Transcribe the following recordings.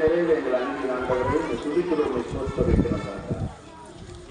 நிலையில் எங்கள் அன்பு நண்பர்கள் இந்த துதிக்கிறோம் சோஸ்தரிக்கிறோம்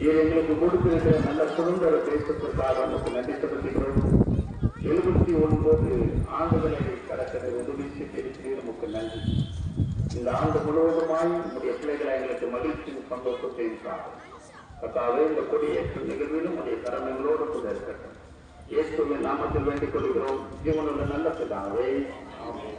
இது எங்களுக்கு கொடுத்திருக்கிற நல்ல சுதந்திர தேசத்திற்காக நமக்கு நன்றி செலுத்துகிறோம் எழுபத்தி ஒன்பது ஆண்டுகளை கடக்கிற உதவி செய்திருக்கிறீர் நமக்கு நன்றி. இந்த ஆண்டு முழுவதுமாய் நம்முடைய பிள்ளைகளை எங்களுக்கு மகிழ்ச்சியும் சந்தோஷத்தையும் காணும் கத்தாவே இந்த கொடியேற்ற நிகழ்விலும் உடைய கடமைகளோடு கூட இருக்கட்டும். இயேசுவின் நாமத்தில் வேண்டிக் கொள்கிறோம். ஜீவனுள்ள நல்ல பிதாவே ஆமென்.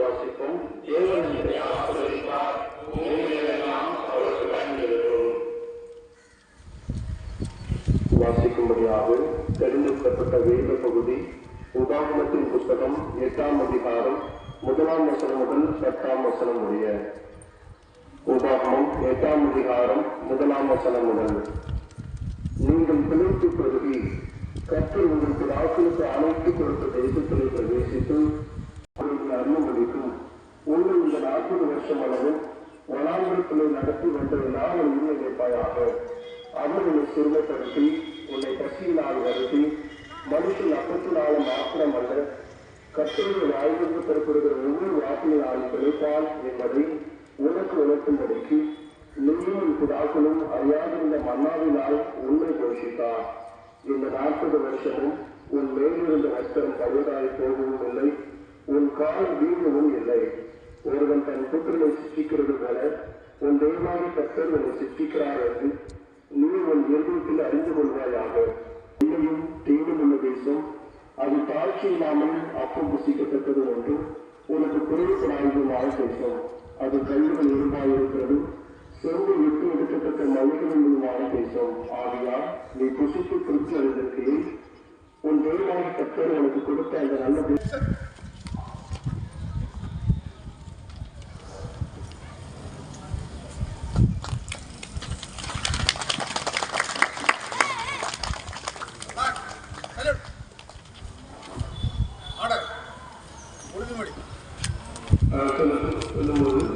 வாசிப்போம் தேவன் என்னை ஆசீர்வதிப்பார். பூமியிலெல்லாம் அவருக்கு பயன்பெறும் வாசிக்கும்படியாக தெரிந்தெடுக்கப்பட்ட வேத பகுதி உதாரணத்தின் புஸ்தகம் எட்டாம் அதிகாரம் முதலாம் வசனம் முதல் பத்தாம் வசனம் முடிய உபாகமம் எட்டாம் அதிகாரம் முதலாம் வசனம் முதல். நீங்கள் பிழைத்து பெருகி கற்று உங்களுக்கு ராசிக்கு அனைத்து கொடுத்த தேசத்திலே பிரவேசித்து அவர்களுக்கு அருள்மொழிக்கும் உங்கள் இந்த நாற்பது வருஷம் அளவு வளாகத்திலே நடத்தி வந்ததெல்லாம் உண்மை வைப்பாயாக அவர் உன்னை சிறுமைப்படுத்தி உன்னை கட்சியினால் வருத்தி மனுஷன் அப்பத்தினால மாத்திரம் அல்ல கத்தோடு வாய்ப்பு பெறப்படுகிற ஒவ்வொரு வாக்கினாலும் பிழைப்பால் என்பதை உனக்கு உணர்த்தும்படிக்கு நீயும் பிதாக்களும் அறியாதிருந்த மன்னாவினால் உன்னை போஷித்தார். இந்த நாற்பது வருஷமும் உன் மேலிருந்த வஸ்திரம் பழுதாய் போகவும் இல்லை. உன் கால் வீழவும் இல்லை. ஒருவன் தன் புத்திரனை சிருஷ்டிக்கிறது போல உன் தெய்வமான கத்தர் உன்னை சிருஷ்டிக்கிறார் என்று நீ உன் இயல்புத்தில் அறிந்து கொள்வாயாக. இன்னையும் தீங்கும் உள்ள தேசம் அது தாழ்ச்சி இல்லாமல் அப்பம் புசிக்கத்தக்கது ஒன்றும் உனக்கு குறைவுபடாததுமான தேசம் அது கல்விகள் இருமாயிருக்கிறது செருவு விட்டு எடுக்கத்தக்க மனிதனுமான தேசம் ஆகையால் நீ புசித்து திருப்தி அடைந்திருக்கிறேன் உன் தேவாதி கத்தர் உனக்கு கொடுத்த அந்த நல்ல சொல்லும்போது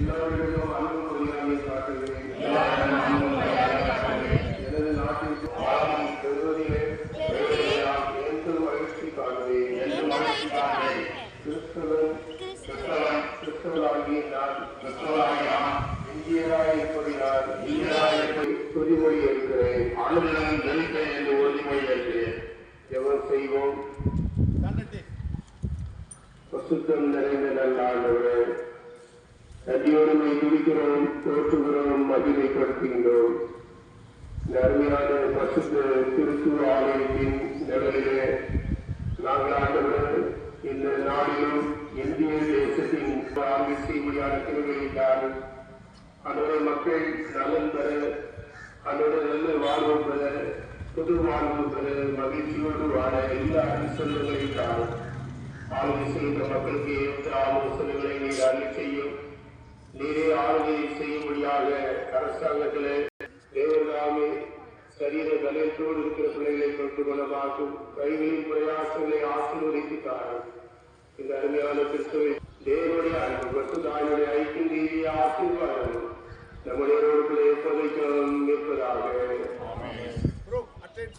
எல்லாரிடமும் அன்பு மரியாதை காட்டுகிறேன். எனது நாட்டிற்கு பெறுவதிலே என்று மகிழ்ச்சி காணுவேன் கிறிஸ்தவன் கிறிஸ்தவன் கிறிஸ்தவராகிய நான் கிறிஸ்தவராகிய நான் இந்தியராய் இருப்பதினால் இந்தியராய் இருப்பதை துதிமொழி இருக்கிறேன் ஆளுநரும் வெறுப்பேன் என்று உறுதிமொழி இருக்கிறேன் எவர் செய்வோம்? கண்ணட்டி பசுத்தம் நிறைந்த நல்ல ஆண்டவரே நதியோடுமை துடிக்கிறோம் தோற்றுகிறோம் மகிமைப்படுத்துகின்றோம் அருமையான பசுத்த திருத்தூர் ஆலயத்தின் நிலையிலே நாங்களாக இந்த நாடிலும் இந்திய தேசத்தின் செய்தியான திருவையிட்டால் அதோட மக்கள் நலன் பெற அதோட நல்ல வாழ்வு பெற புது வாழ்வு பெற மகிழ்ச்சியோடு வாழ எல்லா அனுசரங்களையும் தாரும். ஆளுகை செய்கின்ற மக்களுக்கு ஏற்ற ஆலோசனைகளை நீர் அள்ளி செய்யும். அரசாங்கத்திலே தேவதாமே சரீர பலத்தோடு இருக்கிற பிள்ளைகளை கொண்டு குணமாக்கும் கைகளின் பிரயாசங்களை ஆசீர்வதித்து தாரும் இந்த அருமையான கிறிஸ்துவை தேவனுடைய அன்பு தாயுடைய ஐக்கிய நீதிய ஆசீர்வாதம் நம்முடைய ரோடுகளை எப்போதைக்கும் நிற்பதாக Bro, attend.